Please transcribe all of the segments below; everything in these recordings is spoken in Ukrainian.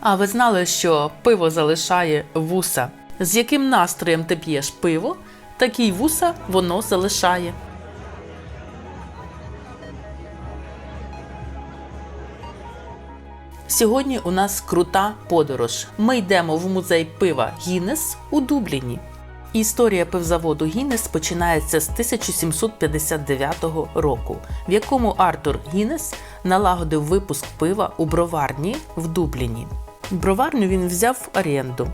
А ви знали, що пиво залишає вуса? З яким настроєм ти п'єш пиво, такий вуса воно залишає. Сьогодні у нас крута подорож. Ми йдемо в музей пива Гіннес у Дубліні. Історія пивзаводу Гіннес починається з 1759 року, в якому Артур Гіннес налагодив випуск пива у броварні в Дубліні. Броварню він взяв в оренду.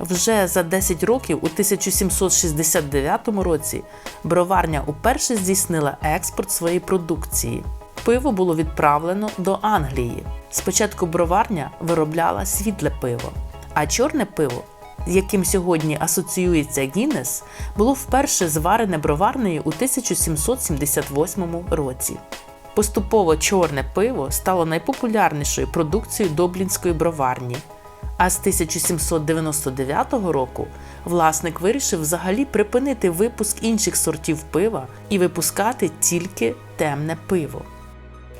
Вже за 10 років, у 1769 році, броварня уперше здійснила експорт своєї продукції. Пиво було відправлено до Англії. Спочатку броварня виробляла світле пиво, а чорне пиво, з яким сьогодні асоціюється Гіннес, було вперше зварене броварнею у 1778 році. Поступово чорне пиво стало найпопулярнішою продукцією Доблінської броварні. А з 1799 року власник вирішив взагалі припинити випуск інших сортів пива і випускати тільки темне пиво.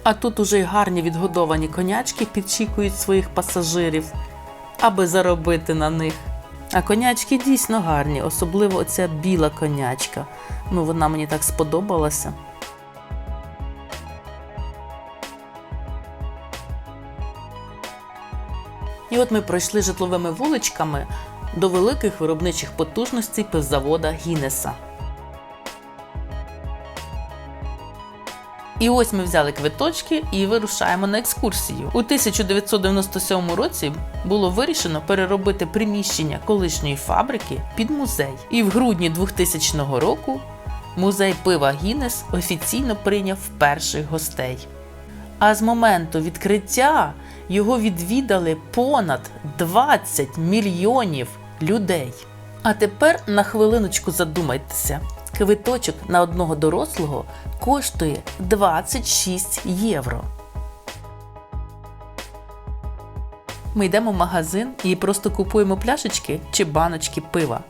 А тут уже й гарні відгодовані конячки підчікують своїх пасажирів, аби заробити на них. А конячки дійсно гарні, особливо оця біла конячка. Ну, вона мені так сподобалася. І от ми пройшли житловими вуличками до великих виробничих потужностей пивзавода Гіннеса. І ось ми взяли квиточки і вирушаємо на екскурсію. У 1997 році було вирішено переробити приміщення колишньої фабрики під музей. І в грудні 2000 року музей пива Гіннес офіційно прийняв перших гостей. А з моменту відкриття його відвідали понад 20 мільйонів людей. А тепер на хвилиночку задумайтеся. Квиточок на одного дорослого коштує 26 євро. Ми йдемо в магазин і просто купуємо пляшечки чи баночки пива,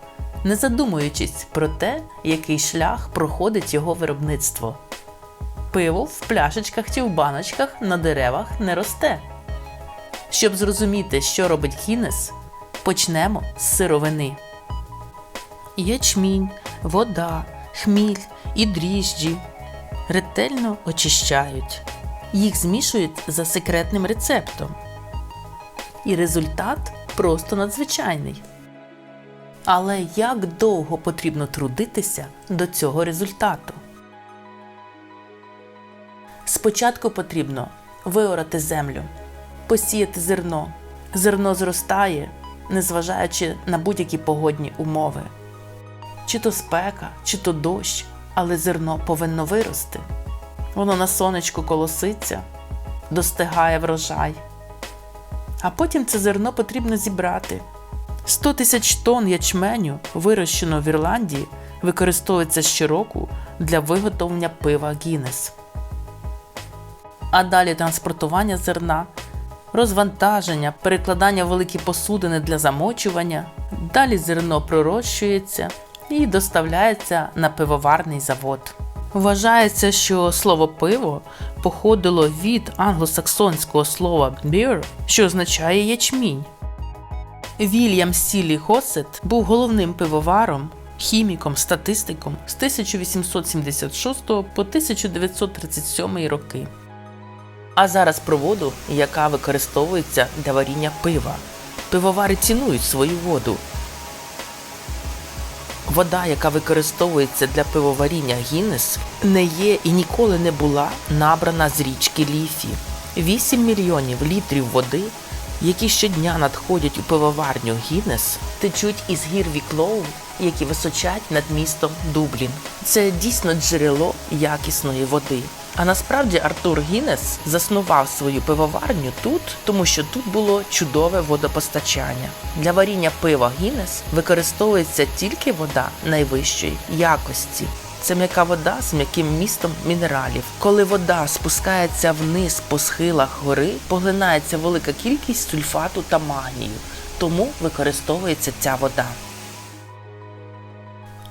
не задумуючись про те, який шлях проходить його виробництво. Пиво в пляшечках чи в баночках на деревах не росте. Щоб зрозуміти, що робить Гіннес, почнемо з сировини. Ячмінь, вода, хміль і дріжджі ретельно очищають. Їх змішують за секретним рецептом. І результат просто надзвичайний. Але як довго потрібно трудитися до цього результату? Спочатку потрібно виорати землю, посіяти зерно. Зерно зростає, незважаючи на будь-які погодні умови. Чи то спека, чи то дощ, але зерно повинно вирости. Воно на сонечку колоситься, достигає врожай. А потім це зерно потрібно зібрати. 100 тисяч тонн ячменю, вирощено в Ірландії, використовується щороку для виготовлення пива Гіннес. А далі транспортування зерна, розвантаження, перекладання великі посудини для замочування. Далі зерно пророщується і доставляється на пивоварний завод. Вважається, що слово пиво походило від англосаксонського слова beer, що означає ячмінь. Вільям Сілі Госет був головним пивоваром, хіміком, статистиком з 1876 по 1937 роки. А зараз про воду, яка використовується для варіння пива. Пивовари цінують свою воду. Вода, яка використовується для пивоваріння Гіннес, не є і ніколи не була набрана з річки Ліфі. 8 мільйонів літрів води, які щодня надходять у пивоварню Гіннес, течуть із гір Віклоу, які височать над містом Дублін. Це дійсно джерело якісної води. А насправді Артур Гіннес заснував свою пивоварню тут, тому що тут було чудове водопостачання. Для варіння пива Гіннес використовується тільки вода найвищої якості. Це м'яка вода з м'яким містом мінералів. Коли вода спускається вниз по схилах гори, поглинається велика кількість сульфату та магнію, тому використовується ця вода.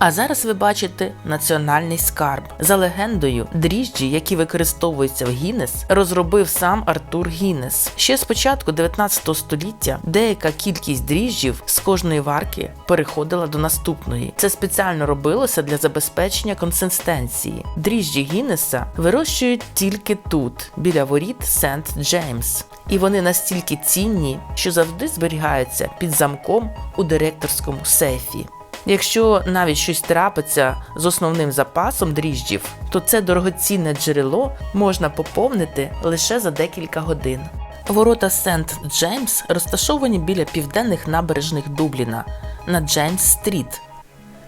А зараз ви бачите національний скарб. За легендою, дріжджі, які використовуються в Гіннес, розробив сам Артур Гіннес. Ще з початку 19 століття деяка кількість дріжджів з кожної варки переходила до наступної. Це спеціально робилося для забезпечення консистенції. Дріжджі Гіннеса вирощують тільки тут, біля воріт Сент Джеймс. І вони настільки цінні, що завжди зберігаються під замком у директорському сейфі. Якщо навіть щось трапиться з основним запасом дріжджів, то це дорогоцінне джерело можна поповнити лише за декілька годин. Ворота Сент Джеймс розташовані біля південних набережних Дубліна на Джеймс Стріт.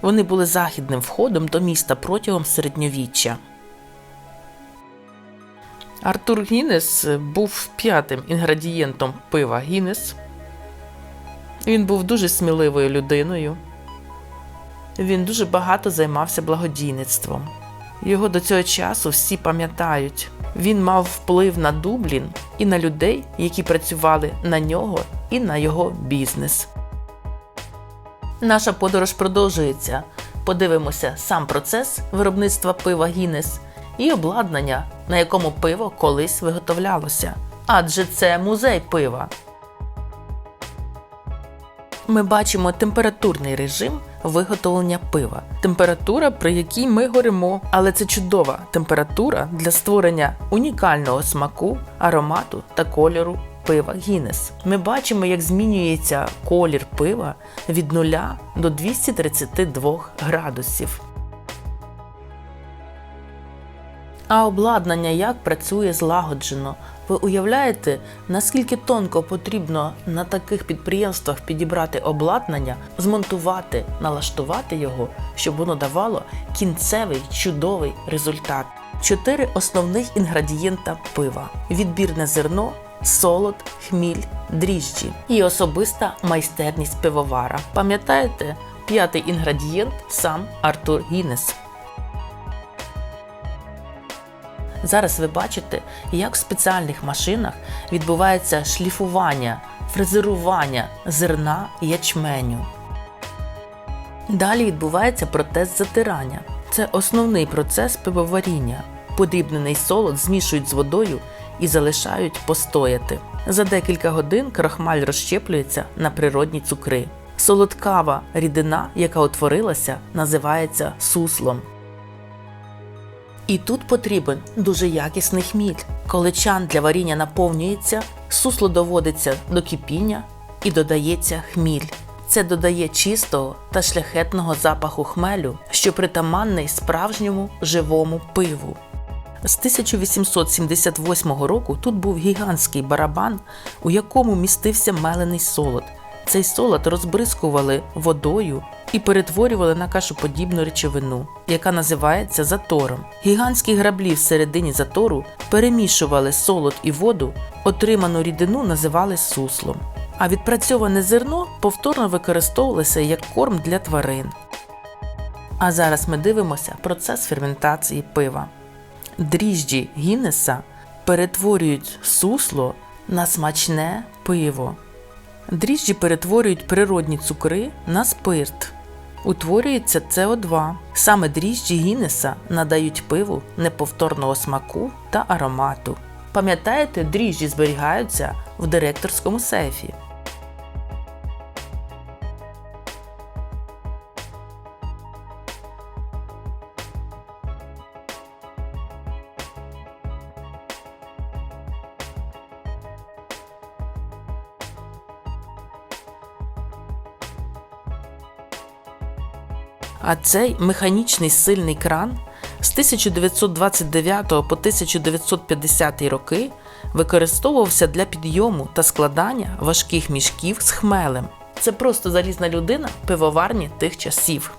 Вони були західним входом до міста протягом середньовіччя. Артур Гіннес був п'ятим інгредієнтом пива Гіннес. Він був дуже сміливою людиною. Він дуже багато займався благодійництвом. Його до цього часу всі пам'ятають. Він мав вплив на Дублін і на людей, які працювали на нього і на його бізнес. Наша подорож продовжується. Подивимося сам процес виробництва пива Гіннес і обладнання, на якому пиво колись виготовлялося. Адже це музей пива. Ми бачимо температурний режим виготовлення пива, температура, при якій ми горимо, але це чудова температура для створення унікального смаку, аромату та кольору пива Гіннес. Ми бачимо, як змінюється колір пива від 0 до 232 градусів. А обладнання як працює злагоджено. Ви уявляєте, наскільки тонко потрібно на таких підприємствах підібрати обладнання, змонтувати, налаштувати його, щоб воно давало кінцевий чудовий результат. Чотири основних інгредієнта пива: відбірне зерно, солод, хміль, дріжджі і особиста майстерність пивовара. Пам'ятаєте, п'ятий інгредієнт сам Артур Гіннес. Зараз ви бачите, як в спеціальних машинах відбувається шліфування, фрезерування зерна ячменю. Далі відбувається процес затирання. Це основний процес пивоваріння. Подрібнений солод змішують з водою і залишають постояти. За декілька годин крахмаль розщеплюється на природні цукри. Солодкава рідина, яка утворилася, називається суслом. І тут потрібен дуже якісний хміль. Коли чан для варіння наповнюється, сусло доводиться до кипіння і додається хміль. Це додає чистого та шляхетного запаху хмелю, що притаманний справжньому живому пиву. З 1878 року тут був гігантський барабан, у якому містився мелений солод. Цей солод розбризкували водою і перетворювали на кашоподібну речовину, яка називається затором. Гігантські граблі всередині затору перемішували солод і воду, отриману рідину називали суслом. А відпрацьоване зерно повторно використовувалося як корм для тварин. А зараз ми дивимося процес ферментації пива. Дріжджі Гіннеса перетворюють сусло на смачне пиво. Дріжджі перетворюють природні цукри на спирт. Утворюється СО2. Саме дріжджі Гіннеса надають пиву неповторного смаку та аромату. Пам'ятаєте, дріжджі зберігаються в директорському сейфі. А цей механічний сильний кран з 1929 по 1950 роки використовувався для підйому та складання важких мішків з хмелем. Це просто залізна людина пивоварні тих часів.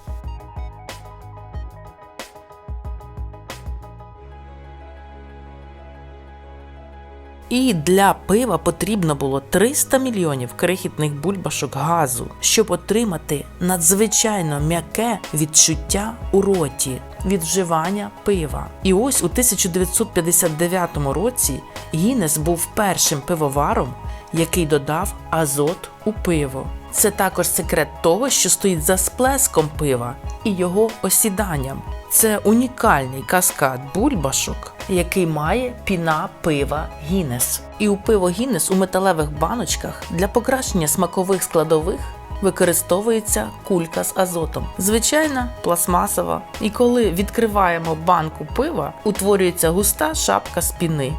І для пива потрібно було 300 мільйонів крихітних бульбашок газу, щоб отримати надзвичайно м'яке відчуття у роті від вживання пива. І ось у 1959 році Гіннес був першим пивоваром, який додав азот у пиво. Це також секрет того, що стоїть за сплеском пива і його осіданням. Це унікальний каскад бульбашок, який має піна пива Гіннес. І у пиво Гіннес у металевих баночках для покращення смакових складових використовується кулька з азотом. Звичайна пластмасова. І коли відкриваємо банку пива, утворюється густа шапка з піни.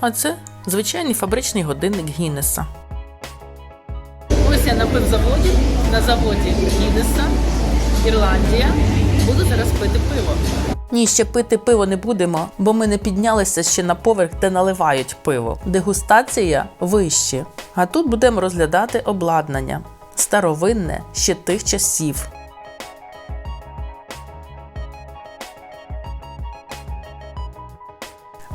А це звичайний фабричний годинник Гіннеса. Ось я на пивзаводі, на заводі Гіннеса, Ірландія. Буду зараз пити пиво. Ні, ще пити пиво не будемо, бо ми не піднялися ще на поверх, де наливають пиво. Дегустація вище. А тут будемо розглядати обладнання старовинне ще тих часів.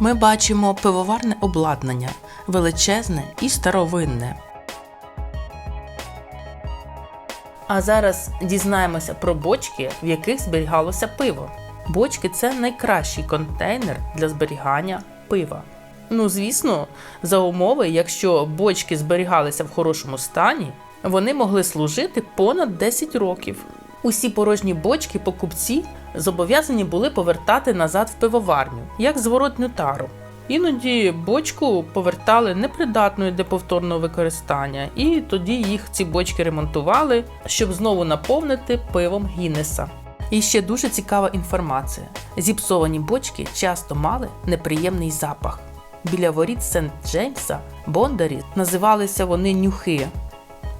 Ми бачимо пивоварне обладнання величезне і старовинне. А зараз дізнаємося про бочки, в яких зберігалося пиво. Бочки це найкращий контейнер для зберігання пива. Ну, звісно, за умови, якщо бочки зберігалися в хорошому стані, вони могли служити понад 10 років. Усі порожні бочки покупці зобов'язані були повертати назад в пивоварню, як зворотню тару. Іноді бочку повертали непридатною для повторного використання, і тоді їх ці бочки ремонтували, щоб знову наповнити пивом Гіннеса. І ще дуже цікава інформація: зіпсовані бочки часто мали неприємний запах. Біля воріт Сент-Джеймса Бондарі називалися вони нюхи.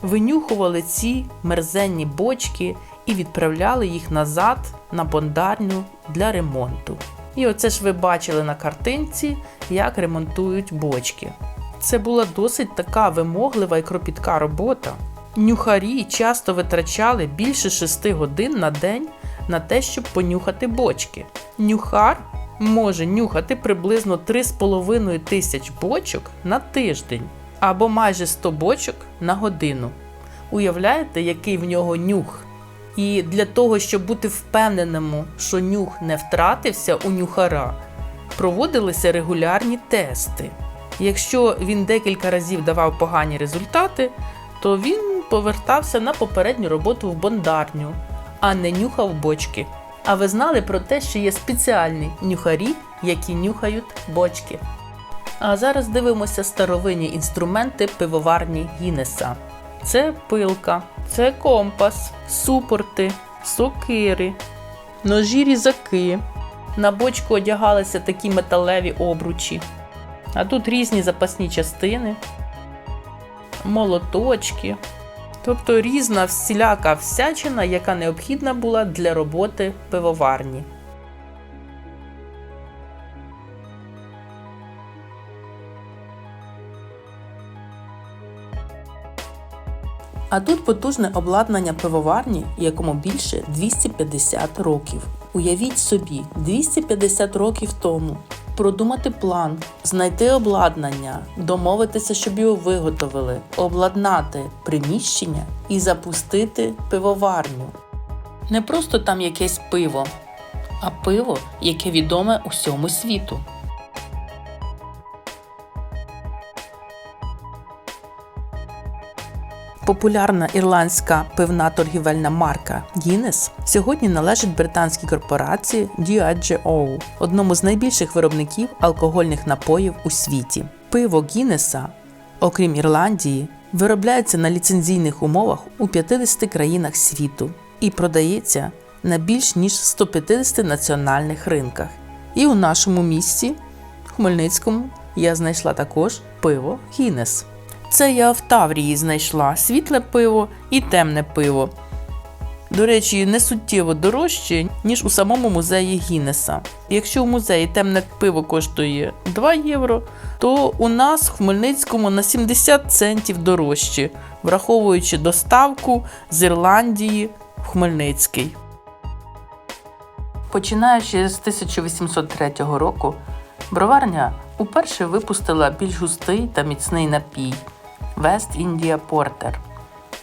Винюхували ці мерзенні бочки і відправляли їх назад на бондарню для ремонту. І оце ж ви бачили на картинці, як ремонтують бочки. Це була досить така вимоглива і кропітка робота. Нюхарі часто витрачали більше 6 годин на день на те, щоб понюхати бочки. Нюхар може нюхати приблизно 3,5 тисяч бочок на тиждень або майже 100 бочок на годину. Уявляєте, який в нього нюх? І для того, щоб бути впевненим, що нюх не втратився у нюхара, проводилися регулярні тести. Якщо він декілька разів давав погані результати, то він повертався на попередню роботу в бондарню, а не нюхав бочки. А ви знали про те, що є спеціальні нюхарі, які нюхають бочки. А зараз дивимося старовинні інструменти пивоварні Гіннеса. Це пилка, це компас, супорти, сокири, ножі різаки. На бочку одягалися такі металеві обручі. А тут різні запасні частини, молоточки. Тобто різна всіляка всячина, яка необхідна була для роботи пивоварні. А тут потужне обладнання пивоварні, якому більше 250 років. Уявіть собі, 250 років тому продумати план, знайти обладнання, домовитися, щоб його виготовили, обладнати приміщення і запустити пивоварню. Не просто там якесь пиво, а пиво, яке відоме усьому світу. Популярна ірландська пивна торгівельна марка Guinness сьогодні належить британській корпорації Diageo, одному з найбільших виробників алкогольних напоїв у світі. Пиво Гіннеса, окрім Ірландії, виробляється на ліцензійних умовах у 50 країнах світу і продається на більш ніж 150 національних ринках. І у нашому місті, Хмельницькому, я знайшла також пиво Гіннес. Це я в Таврії знайшла світле пиво і темне пиво. До речі, не суттєво дорожче, ніж у самому музеї Гіннеса. Якщо в музеї темне пиво коштує 2 євро, то у нас в Хмельницькому на 70 центів дорожче, враховуючи доставку з Ірландії в Хмельницький. Починаючи з 1803 року, броварня уперше випустила більш густий та міцний напій West India Porter,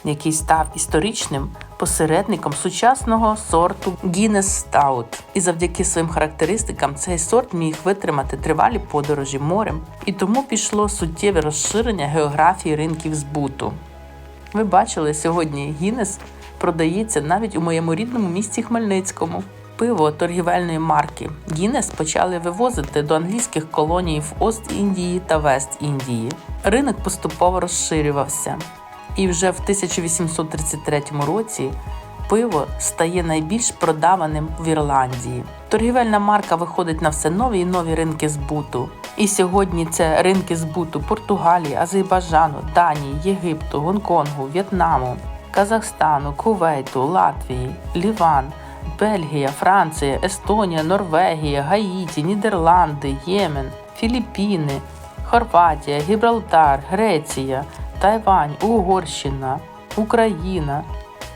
який став історичним посередником сучасного сорту Guinness Stout. І завдяки своїм характеристикам цей сорт міг витримати тривалі подорожі морем, і тому пішло суттєве розширення географії ринків збуту. Ви бачили, сьогодні Гіннес продається навіть у моєму рідному місті Хмельницькому. Пиво торгівельної марки Гіннес почали вивозити до англійських колоній в Ост-Індії та Вест-Індії. Ринок поступово розширювався, і вже в 1833 році пиво стає найбільш продаваним в Ірландії. Торгівельна марка виходить на все нові і нові ринки збуту. І сьогодні це ринки збуту Португалії, Азербайджану, Данії, Єгипту, Гонконгу, В'єтнаму, Казахстану, Кувейту, Латвії, Ліван, Бельгія, Франція, Естонія, Норвегія, Гаїті, Нідерланди, Ємен, Філіппіни, Хорватія, Гібралтар, Греція, Тайвань, Угорщина, Україна,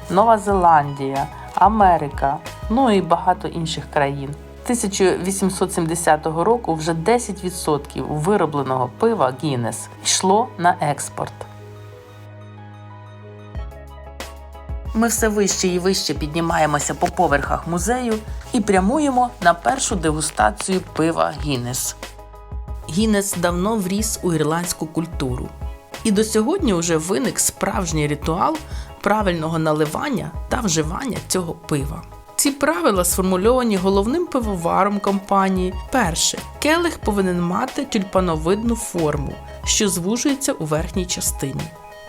Нова Зеландія, Америка, ну і багато інших країн. 1870 року вже 10% виробленого пива Гіннес йшло на експорт. Ми все вище і вище піднімаємося по поверхах музею і прямуємо на першу дегустацію пива Гіннес. Гіннес давно вріс у ірландську культуру. І до сьогодні вже виник справжній ритуал правильного наливання та вживання цього пива. Ці правила сформульовані головним пивоваром компанії. Перше, келих повинен мати тюльпановидну форму, що звужується у верхній частині.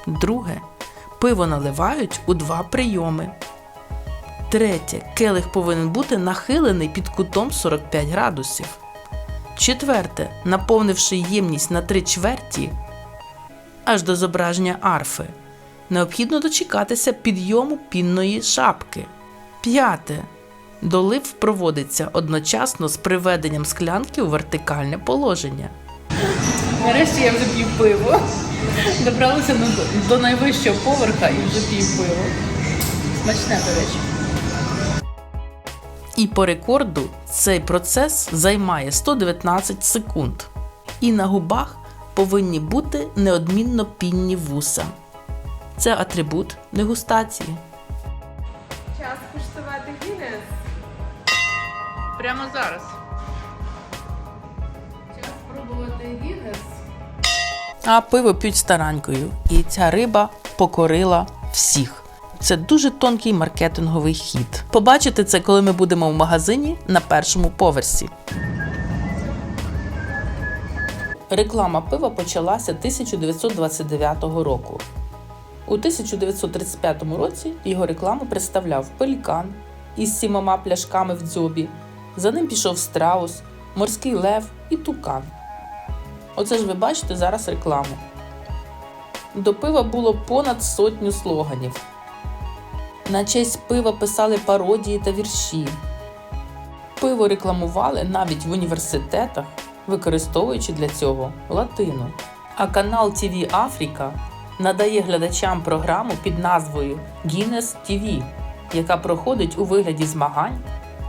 Друге, пиво наливають у два прийоми. Третє, келих повинен бути нахилений під кутом 45 градусів. Четверте, наповнивши ємність на три чверті аж до зображення арфи, необхідно дочекатися підйому пінної шапки. П'яте. Долив проводиться одночасно з приведенням склянки у вертикальне положення. Нарешті я вже п'ю пиво. Добралися до, до найвищого поверха і вже п'ю пиво. Смачне, до речі. І по рекорду цей процес займає 119 секунд. І на губах повинні бути неодмінно пінні вуса. Це атрибут дегустації. Час куштувати Гіннес. Прямо зараз. Час спробувати Гіннес. А пиво п'ють старанькою. І ця риба покорила всіх. Це дуже тонкий маркетинговий хід. Побачите це, коли ми будемо в магазині на першому поверсі. Реклама пива почалася 1929 року. У 1935 році його рекламу представляв пелікан із сімома пляшками в дзьобі. За ним пішов страус, морський лев і тукан. Оце ж ви бачите зараз рекламу. До пива було понад сотню слоганів. На честь пива писали пародії та вірші. Пиво рекламували навіть в університетах, використовуючи для цього латину. А канал TV Африка надає глядачам програму під назвою Guinness TV, яка проходить у вигляді змагань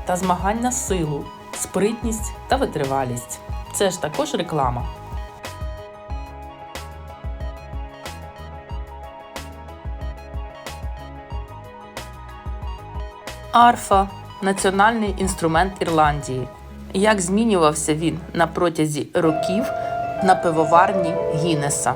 та змагань на силу, спритність та витривалість. Це ж також реклама. Арфа національний інструмент Ірландії. Як змінювався він на протязі років на пивоварні Гіннеса.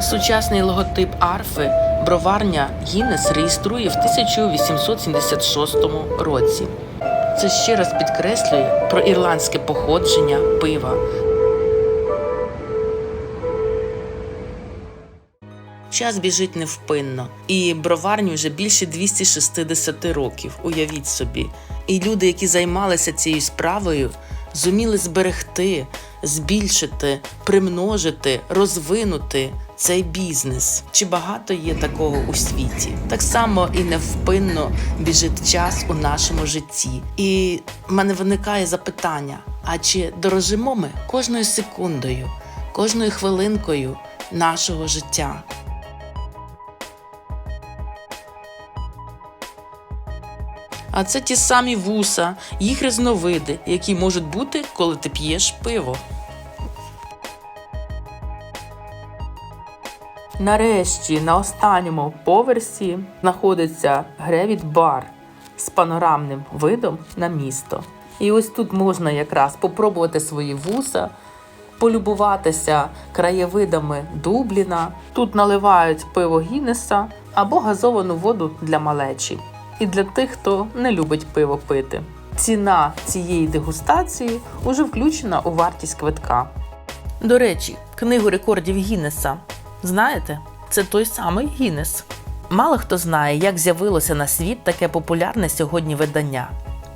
Сучасний логотип арфи броварня Гіннес реєструє в 1876 році. Це ще раз підкреслює про ірландське походження пива. Час біжить невпинно, і броварні вже більше 260 років. Уявіть собі. І люди, які займалися цією справою, зуміли зберегти, збільшити, примножити, розвинути цей бізнес. Чи багато є такого у світі? Так само і невпинно біжить час у нашому житті. І в мене виникає запитання: а чи дорожимо ми кожною секундою, кожною хвилинкою, нашого життя. А це ті самі вуса, їх різновиди, які можуть бути, коли ти п'єш пиво. Нарешті на останньому поверсі знаходиться Гревіт Бар з панорамним видом на місто. І ось тут можна якраз попробувати свої вуса, полюбуватися краєвидами Дубліна. Тут наливають пиво Гіннеса або газовану воду для малечі. І для тих, хто не любить пиво пити. Ціна цієї дегустації уже включена у вартість квитка. До речі, книгу рекордів Гіннеса. Знаєте, це той самий Гіннес. Мало хто знає, як з'явилося на світ таке популярне сьогодні видання.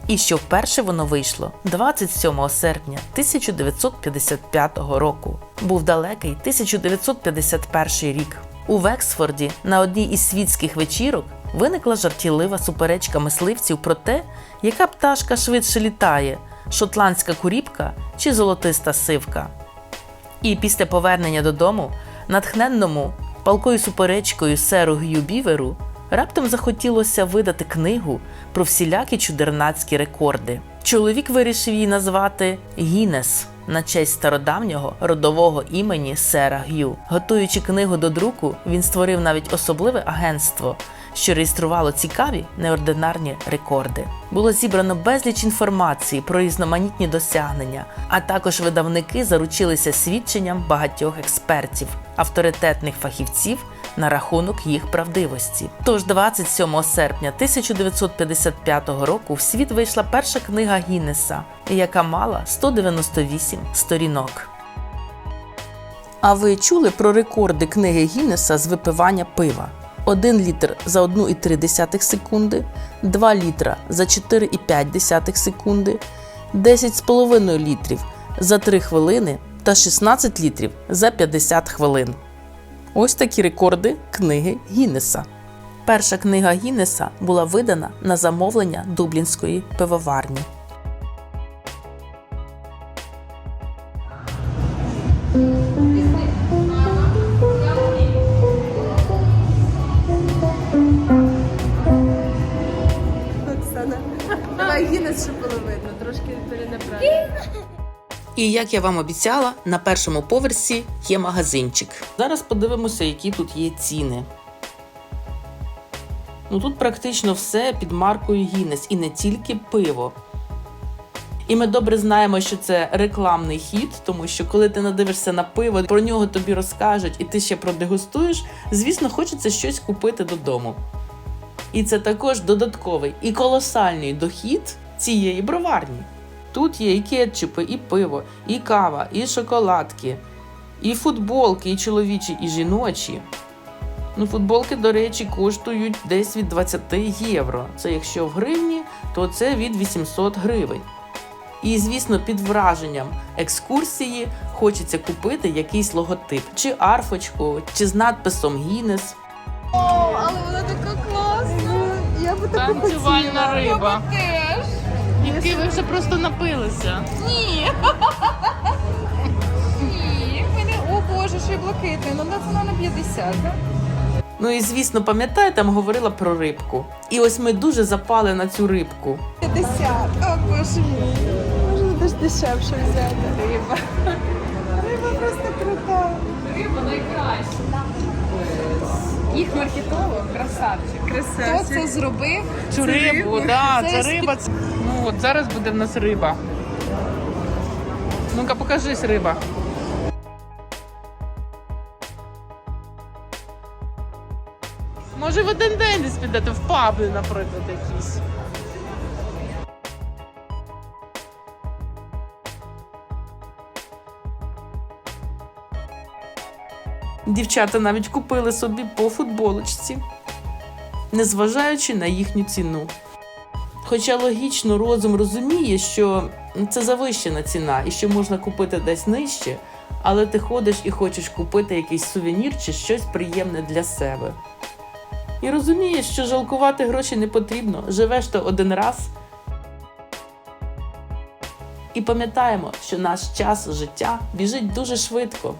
І що вперше воно вийшло 27 серпня 1955 року. Був далекий 1951 рік. У Вексфорді на одній із світських вечірок виникла жартівлива суперечка мисливців про те, яка пташка швидше літає шотландська куріпка чи золотиста сивка. І після повернення додому, натхненному палкою суперечкою серу Г'ю Біверу, раптом захотілося видати книгу про всілякі чудернацькі рекорди. Чоловік вирішив її назвати Гінес на честь стародавнього родового імені сера Г'ю. Готуючи книгу до друку, він створив навіть особливе агентство, що реєструвало цікаві неординарні рекорди. Було зібрано безліч інформації про різноманітні досягнення, а також видавники заручилися свідченням багатьох експертів, авторитетних фахівців на рахунок їх правдивості. Тож 27 серпня 1955 року в світ вийшла перша книга Гіннеса, яка мала 198 сторінок. А ви чули про рекорди книги Гіннеса з випивання пива? 1 літр за 1,3 секунди, 2 літра за 4,5 секунди, 10,5 літрів за 3 хвилини та 16 літрів за 50 хвилин. Ось такі рекорди книги Гіннеса. Перша книга Гіннеса була видана на замовлення Дублінської пивоварні. І як я вам обіцяла, на першому поверсі є магазинчик. Зараз подивимося, які тут є ціни. Ну тут практично все під маркою Гіннес і не тільки пиво. І ми добре знаємо, що це рекламний хід, тому що коли ти надивишся на пиво, про нього тобі розкажуть, і ти ще продегустуєш, звісно, хочеться щось купити додому. І це також додатковий і колосальний дохід цієї броварні. Тут є і кетчупи, і пиво, і кава, і шоколадки, і футболки, і чоловічі, і жіночі. Ну, футболки, до речі, коштують десь від 20 євро. Це якщо в гривні, то це від 800 гривень. І, звісно, під враженням екскурсії хочеться купити якийсь логотип, чи арфочку, чи з надписом Гіннес. О, але вона така класна. Я би Танцювальна хотіла. риба. Я би теж. Які ви вже просто напилися. Ні. Ні. Мене, о Боже, ще й блакитний. Ну, ціна на 50. Ну і звісно, пам'ятаєте, там говорила про рибку. І ось ми дуже запали на цю рибку. 50. О, Боже мій. Можна теж дешевше взяти. Риба. Риба просто крута. Риба найкраща. Їх маркетолог красавчик. Красавчик. Хто це зробив? Цю рибу, да, Це риба. От зараз буде в нас риба. Ну-ка, покажись риба. Може в один день десь підете в паби, наприклад, якісь. Дівчата навіть купили собі по футболочці, незважаючи на їхню ціну. Хоча логічно розум розуміє, що це завищена ціна і що можна купити десь нижче, але ти ходиш і хочеш купити якийсь сувенір чи щось приємне для себе. І розумієш, що жалкувати гроші не потрібно, живеш то один раз. І пам'ятаємо, що наш час життя біжить дуже швидко.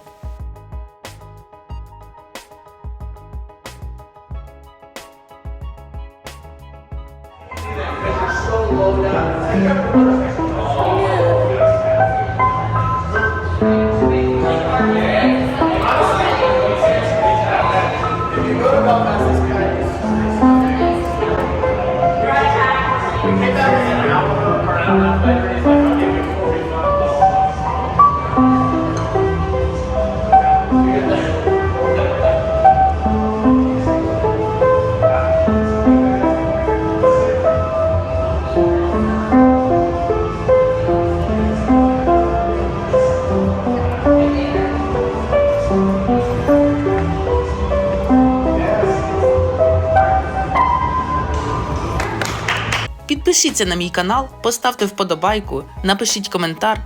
Підпишіться на мій канал, поставте вподобайку, напишіть коментар.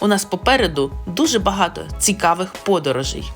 У нас попереду дуже багато цікавих подорожей.